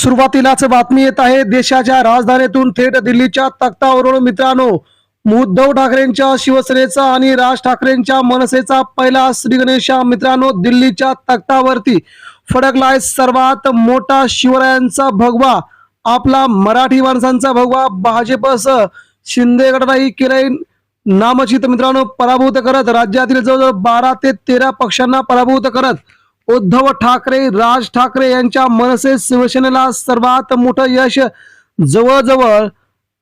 सुरुवातीलाच बातमी येत आहे देशाच्या राजधानीतून थेट दिल्लीच्या तख्तावरून मित्रांनो उद्धव ठाकरेंच्या शिवसेनेचा आणि राज ठाकरेंच्या मनसेचा पहिला श्री गणेशा. मित्रांनो दिल्लीच्या तख्तावरती फडकलाय सर्वात मोठा शिवरायांचा भगवा आपला मराठी माणसांचा भगवा. भाजपसह शिंदे गटालाही केलंय नामचित. मित्रांनो पराभूत करत राज्यातील जवळजवळ बारा ते तेरा पक्षांना पराभूत करत उद्धव ठाकरे राज ठाकरे यांच्या मनसे शिवसेनेला सर्वात मोठं यश जवळजवळ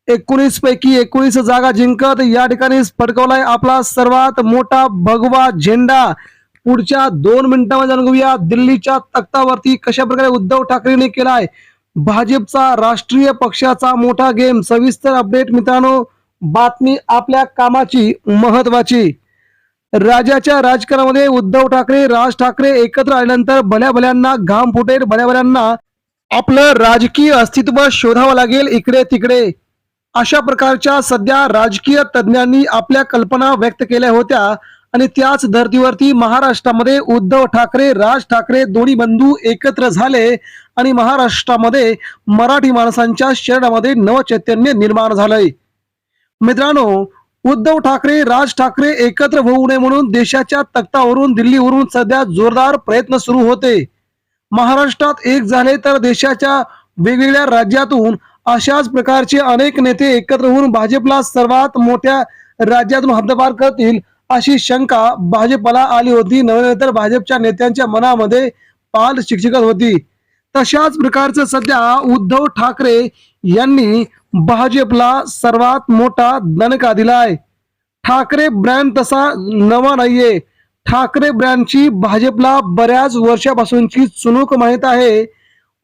एकोणीस पैकी एकोणीस जागा जिंकत या ठिकाणी फडकवलाय आपला सर्वात मोठा भगवा झेंडा. पुढच्या दोन मिनिटांमध्ये जाणून घेऊया दिल्लीच्या तख्तावरती कशा प्रकारे उद्धव ठाकरेने केलाय. भाजपचा राष्ट्रीय पक्षाचा मोठा गेम. सविस्तर अपडेट मित्रांनो बातमी आपल्या कामाची महत्वाची राज्याच्या राजकारणामध्ये उद्धव ठाकरे राज ठाकरे एकत्र आल्यानंतर भल्या भल्यांना घाम फुटेल भल्या भल्यांना आपलं राजकीय अस्तित्व शोधावं लागेल इकडे तिकडे. अशा प्रकारच्या सध्या राजकीय तज्ज्ञांनी आपल्या कल्पना व्यक्त केल्या होत्या आणि त्याच धर्तीवरती महाराष्ट्रामध्ये उद्धव ठाकरे राज ठाकरे दोन्ही बंधू एकत्र झाले आणि महाराष्ट्रामध्ये मराठी माणसांच्या शरीरामध्ये नवचैतन्य निर्माण झालंय. मित्रांनो उद्धव ठाकरे राज ठाकरे एकत्र होऊ नये म्हणून देशाच्या तख्तावरून दिल्लीवरून सध्या जोरदार प्रयत्न सुरू होते. महाराष्ट्रात एक झाले तर देशाच्या वेगवेगळ्या राज्यातून अशाच प्रकारचे अनेक नेते एकत्र होऊन भाजपला सर्वात मोठ्या राज्यातून हद्दपार करतील अशी शंका भाजपला आली होती. नव्हे तर भाजपच्या नेत्यांच्या मनामध्ये पाल शिक्षकत होती. तशाच प्रकारचं सध्या उद्धव ठाकरे यांनी भाजपला सर्वात मोठा दणका दिलाय. ठाकरे ब्रँड तसा नवा नाहीये. ठाकरे ब्रँडची भाजपला बऱ्याच वर्षापासूनची चुनूक माहीत आहे.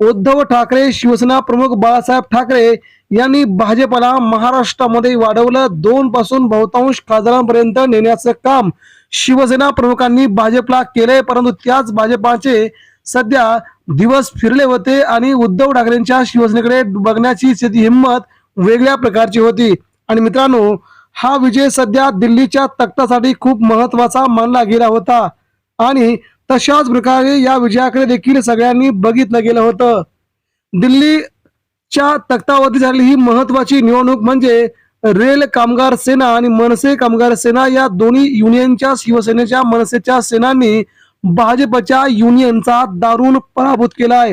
उद्धव ठाकरे शिवसेना प्रमुख बाळासाहेब ठाकरे यांनी भाजपला महाराष्ट्रामध्ये वाढवलं. दोन पासून बहुतांश खासदारांपर्यंत नेण्याचं काम शिवसेना प्रमुखांनी भाजपला केलंय. परंतु त्याच भाजपाचे सध्या दिवस फिरले होते आणि उद्धव ठाकरेंच्या शिवसेनेकडे बघण्याची स्थिती हिंमत वेगळ्या प्रकारची होती. आणि मित्रांनो हा विजय सध्या दिल्लीच्या तख्तासाठी खूप महत्त्वाचा मानला गेला होता. आणि तशाच प्रकारे या विजयाकडे देखील सगळ्यांनी बघितलं गेलं होतं. दिल्लीच्या तख्तावरती झालेली ही महत्वाची निवडणूक म्हणजे रेल कामगार सेना आणि मनसे कामगार सेना या दोन्ही युनियनच्या शिवसेनेच्या मनसेच्या सेनांनी भाजपच्या युनियनचा दारुण पराभूत केलाय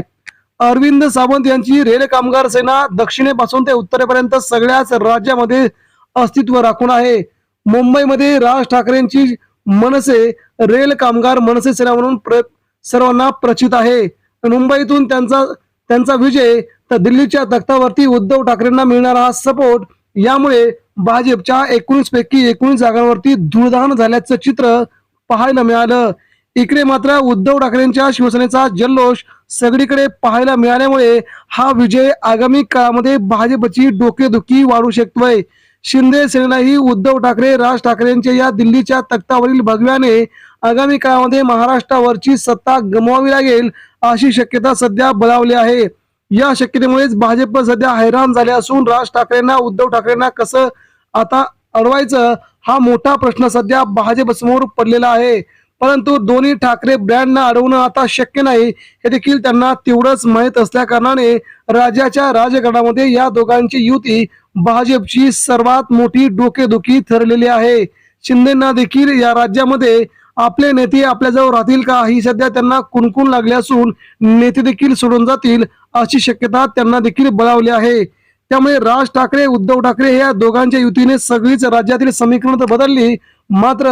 अरविंद सावंत यांची रेल कामगार सेना दक्षिणेपासून ते उत्तरेपर्यंत सगळ्याच राज्यामध्ये अस्तित्व राखून आहे. मुंबईमध्ये राज ठाकरेंची मनसे रेल कामगार मनसे सेना म्हणून प्र सर्वांना प्रचित आहे. मुंबईतून त्यांचा त्यांचा विजय तर दिल्लीच्या तख्तावरती उद्धव ठाकरेंना मिळणारा हा सपोर्ट यामुळे भाजपच्या एकोणीस पैकी एकोणीस जागांवरती धुळधाण झाल्याचं चित्र पाहायला मिळालं. इकडे मात्र उद्धव ठाकरेंच्या शिवसेनेचा जल्लोष सगळीकडे पाहायला मिळाल्यामुळे हा विजय आगामी काळामध्ये भाजपची डोकेदुखी वाढू शकतोय. शिंदे सेनेलाही उद्धव ठाकरे राज ठाकरेंच्या या दिल्लीच्या तख्तावरील भगव्याने आगामी काळामध्ये महाराष्ट्रावरची सत्ता गमवावी लागेल अशी शक्यता सध्या बळावली आहे. या शक्यतेमुळेच भाजप सध्या हैराण झाले असून राज ठाकरेंना उद्धव ठाकरेंना कसं आता अडवायचं हा मोठा प्रश्न सध्या भाजप समोर पडलेला आहे. परंतु दोन्ही ठाकरे ब्रँडना अडवणं आता शक्य नाही. हे देखील त्यांना तेवढंच माहीत असल्या कारणाने राज्याच्या राजकारणामध्ये या दोघांची युती भाजपची सर्वात मोठी डोकेदुखी ठरलेली आहे. शिंदेना देखील या राज्यामध्ये आपले नेते आपल्याजवळ राहतील का? ही सध्या त्यांना कुणकुण लागले असून नेते देखील सोडून जातील अशी शक्यता त्यांना देखील बळावली आहे. त्यामुळे राज ठाकरे उद्धव ठाकरे या दोघांच्या युतीने सगळीच राज्यातील समीकरण तर बदलली. मात्र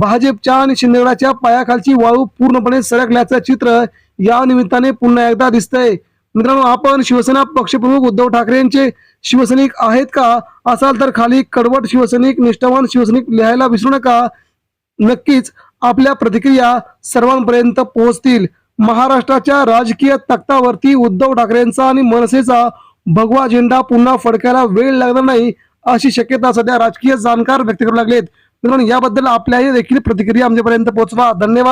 भाजपच्या आणि शिंदेगडाच्या पायाखालची वाळू पूर्णपणे सरकल्याचं चित्र या निमित्ताने पुन्हा एकदा दिसतंय. मित्रांनो आपण शिवसेना पक्षप्रमुख उद्धव ठाकरेंचे शिवसैनिक आहेत का? असाल तर खाली कडवट शिवसैनिक निष्ठावान शिवसैनिक लिहायला विसरू नका. नक्कीच आपल्या प्रतिक्रिया सर्वांपर्यंत पोहोचतील. महाराष्ट्राच्या राजकीय तक्तावरती उद्धव ठाकरेंचा आणि मनसेचा भगवा झेंडा पुन्हा फडकायला वेळ लागणार नाही अशी शक्यता सध्या राजकीय जाणकार व्यक्त करू लागलेत. मित्रांनो याबद्दल आपल्याही देखील प्रतिक्रिया आमच्यापर्यंत पोहोचवा. धन्यवाद.